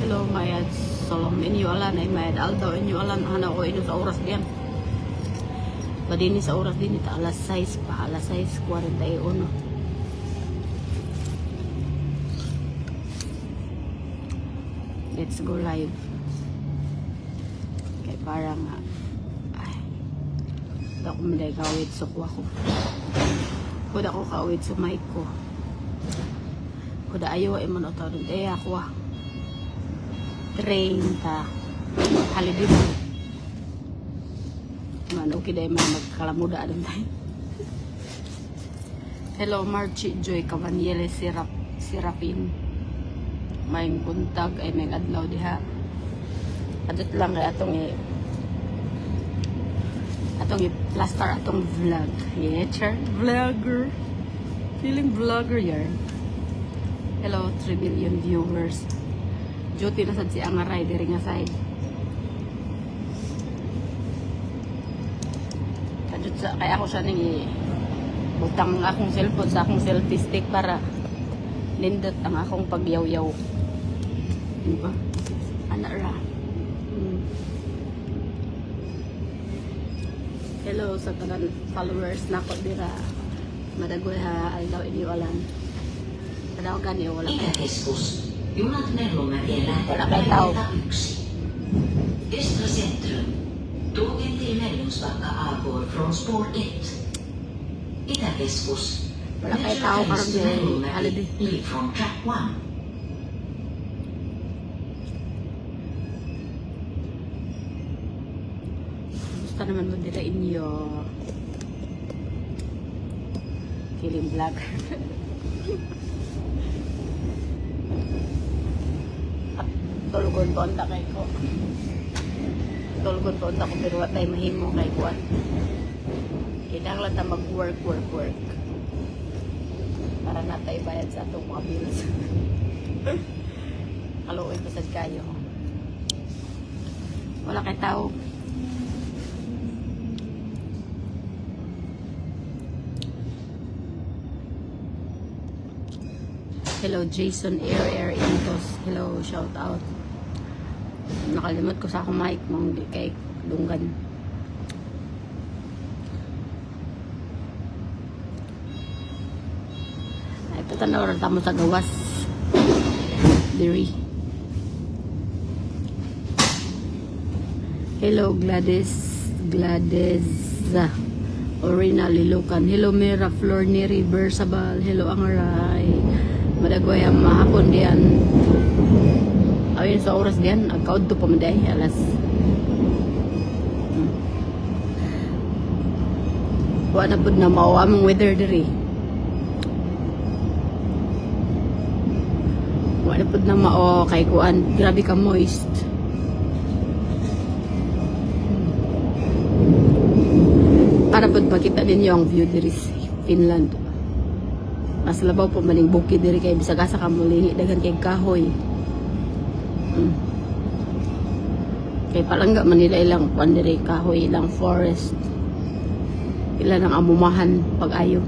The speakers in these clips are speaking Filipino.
Hello, mayad solom inyo alan ay mayad aldaw inyo alan hana ko inyo sa oras diyan. Padini sa oras din ita alas 6 pa alas 6:41. Let's go live. Kay parang ah, ay Da ko manday kawit kuha ko. Kuda ko kawit sa mic ko. Kuda ayaw ay man ito rin. Eh ako ah. 30 halidin mo. Man, okay dahil man magkalamuda rin tayo. Hello, Marchi Joy Cabanyeles Sirap, Sirapin. May buntag ay may adlaw diha. Adot lang kay atong i atong i-plaster atong vlog. Yeah, char vlogger. Feeling vlogger yarn. Hello, 3 billion viewers. Duty na sad si Angaray diri nga side. Kadut sa kaya ako siya ning butang ang akong cellphone sa akong selfie stick para nindot ang akong pagyaw-yaw. Di ba? Ana ra. Hmm. Hello sa tanan followers nako dira. Madagoy ha aldaw inyo alam. Itäkeskus. Junat Mellomäkeen Wala lähtevät kai tau. väliltä 1. Östra centrum. Tågen till Mellungsbacka avgår från spår 1. Itäkeskus. Wala kay tao karon di holiday. leave from track 1. Gusto naman mo dila inyo. Feeling vlog. At tulugon po ang takay ko. Tulugon po ang takay pero wat tayo mahimo kay kuan. Kailangan lang ta mag-work, work, work. Para na tayo bayad sa atong mga bills. Kaluoy ko sa kayo. Wala kay tao. Hello, Jason Air Air Intos. Hello, shout out. Nakalimot ko sa akong mic mong kay Lunggan. Ay, patanaw rin tamo sa gawas. Diri. Hello, Gladys. Gladys. Orina Lilukan. Hello, Mira Flor ni River Sabal. Hello, Angaray. Madagway ang mahapon diyan. Ayun sa oras diyan. Agkaod to pamaday. Alas. Hmm. Wala po na mawamang weather diri. Wala po na mao kay kuan. Grabe ka moist. para po makita ninyo ang view diri Finland. Mas labaw po maning bukid diri kay bisag asa ka mulihi daghan kay kahoy. Mm. Kay palangga man nila ilang kuan diri kahoy ilang forest. Ila nang amumahan pag ayo.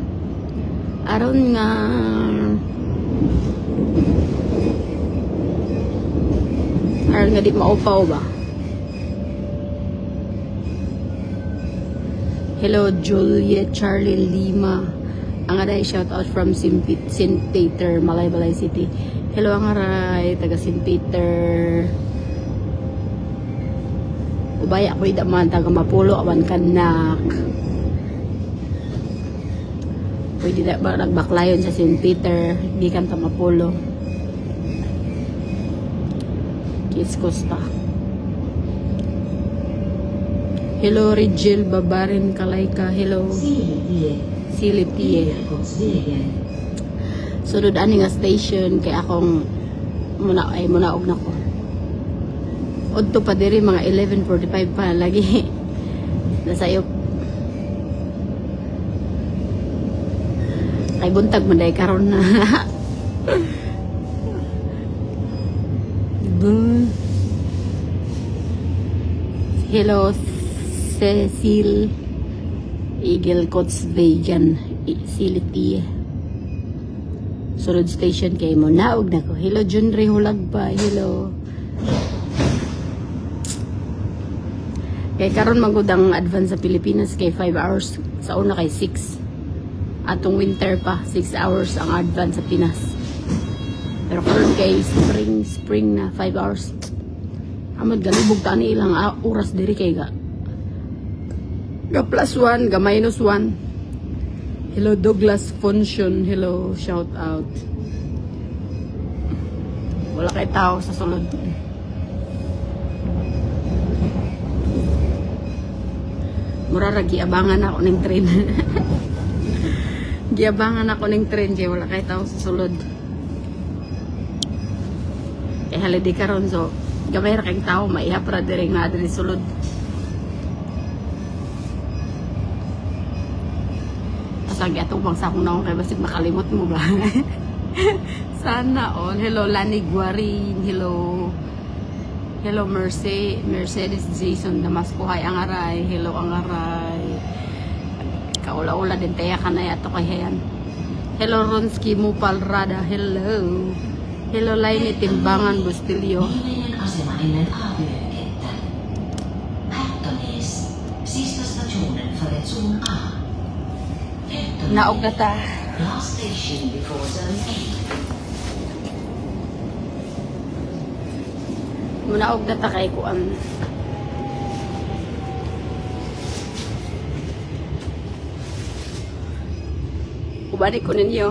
Aron nga Aron nga di maupaw ba? Hello, Juliet Charlie Lima. Ang aray, shout out from St. Pet- St. Peter, Malaybalay City. Hello, ang aray, taga St. Peter. Ubaya ko idaman, taga Mapulo, awan kanak. Pwede na ba nagbaklayon sa St. Peter, di kan ta Mapulo. Kiss Costa. Hello, Rigel Babarin Kalayka. Hello, Silje. Silipie. Itäkeskusvägen. Sunod ani nga station kay akong muna ay munaog na ko. Udto pa diri mga 11:45 pa lagi. Nasayop. Kay buntag man dai karon na. Hello, Cecil Eagle Coats Vegan Sility. Sunod station kay mo naog na ko. Hello, Junri Hulag pa. Hello. Kay karon magudang advance sa Pilipinas kay 5 hours sa una kay 6. Atong winter pa 6 hours ang advance sa Pinas. Pero karon kay spring spring na 5 hours. Amad galubog tani ilang ah, oras diri kay ga. Ga plus 1, ga minus 1. Hello Douglas Function. Hello, shout out. Wala kay tao sa sulod. Murara giabangan ako ng train. giabangan ako ng train kay wala kay tao sa sulod. Kay holiday karon so gamay ra kay tao maihap ra nga diri sulod. Asag atong bang sakong naong kay basig makalimot mo ba? Sana all. Hello Lani Guarin. Hello Hello Merce Mercedes Jason Damasco Hay ang aray. Hello ang aray. Kaula-ula din tayo ka na yato kay Hayan. Hello Ronski Mupalrada. Hello. Hello Laini Timbangan Bustilyo. Naog na ta. Last station before zone. Munaog na ta kay kuan. Ubani ko ninyo.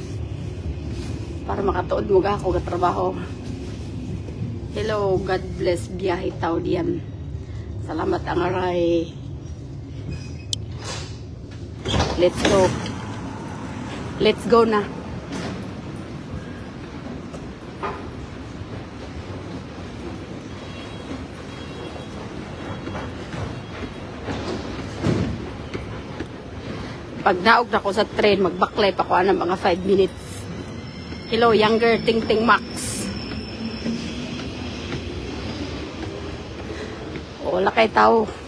Para makatuod mo ga ako ga trabaho. Hello, God bless biyahe tao diyan. Salamat ang aray. Let's go. Let's go na. Pag naog na ko sa train, magbaklay pa ko ng mga 5 minutes. Hello, younger Ting Ting Max. Wala kay tao.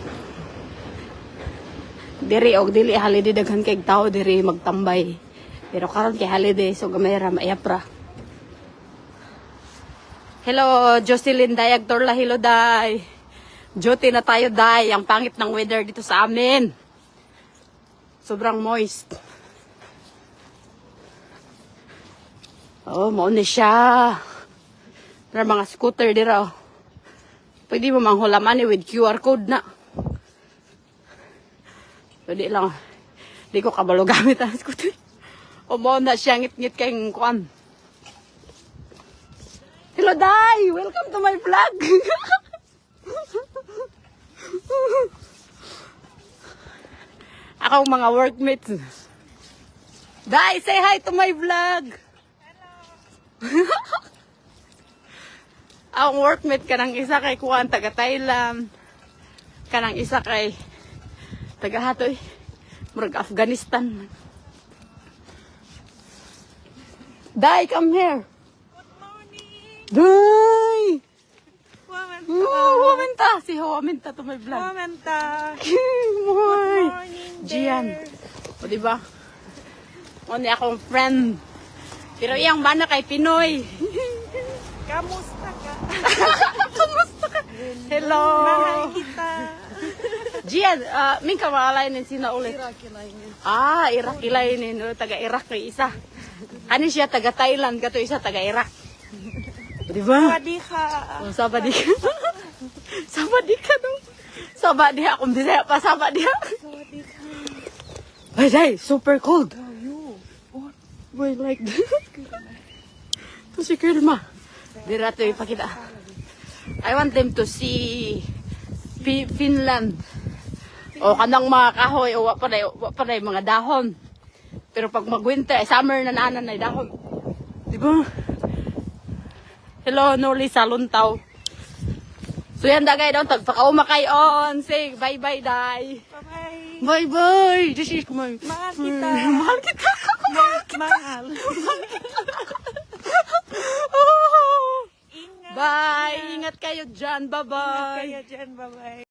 Diri og dili holiday daghan kay tao diri magtambay. Pero karon kay holiday so gamay ra maayapra. Hello, Jocelyn Dayag Torla, hello Day. Joty na tayo Day, ang pangit ng weather dito sa amin. Sobrang moist. Oh, mauna siya. Para mga scooter dira. Oh. Pwede mo manghulaman eh with QR code na. Pwede lang. Di ko kabalo gamit ang scooter. O mauna siya ngit-ngit kay kwan. Hello, Day! Welcome to my vlog! Ako mga workmates. Dai, say hi to my vlog. Hello. Ang workmate kanang isa kay Kuan taga Thailand. Kanang isa kay taga Hatoy. Murag Afghanistan. Dai, come here. Good morning. Dai! Woman Oh, wamenta. Si Ho, wamenta to my vlog. Woman ta. Good morning, Gian. O, diba? O, ni akong friend. Pero iyang mana kay Pinoy. Kamusta ka? Kamusta ka? Hello. Mahal kita. Gian, uh, min ka maalainin sina ulit. Ah, Iraq ilainin. O, Taga Iraq kay isa. Ano siya, taga Thailand. Kato isa, taga Iraq. Diba? Ka. Oh, di ka. saba di ka no. Saba di akong bisaya pa saba di Wadi ka. Ay, day, super cold. Oh, you. What? Boy, like that. to si Kirma. Dira to ipakita. I want them to see Fi- Finland. O kanang mga kahoy o wa pa na wa pa na mga dahon. Pero pag mag-winter, ay summer na naanan na dahon. Di ba? Hello, Noli Saluntaw. So yan dagay daw, tagpakauma kay on. Say, bye-bye, day. Bye-bye. Bye-bye. This is my... Mahal kita. Mahal kita. Mahal. Oh. Ingat. Bye! Ingat kayo dyan. Ingat Bye-bye! kayo dyan. Bye-bye.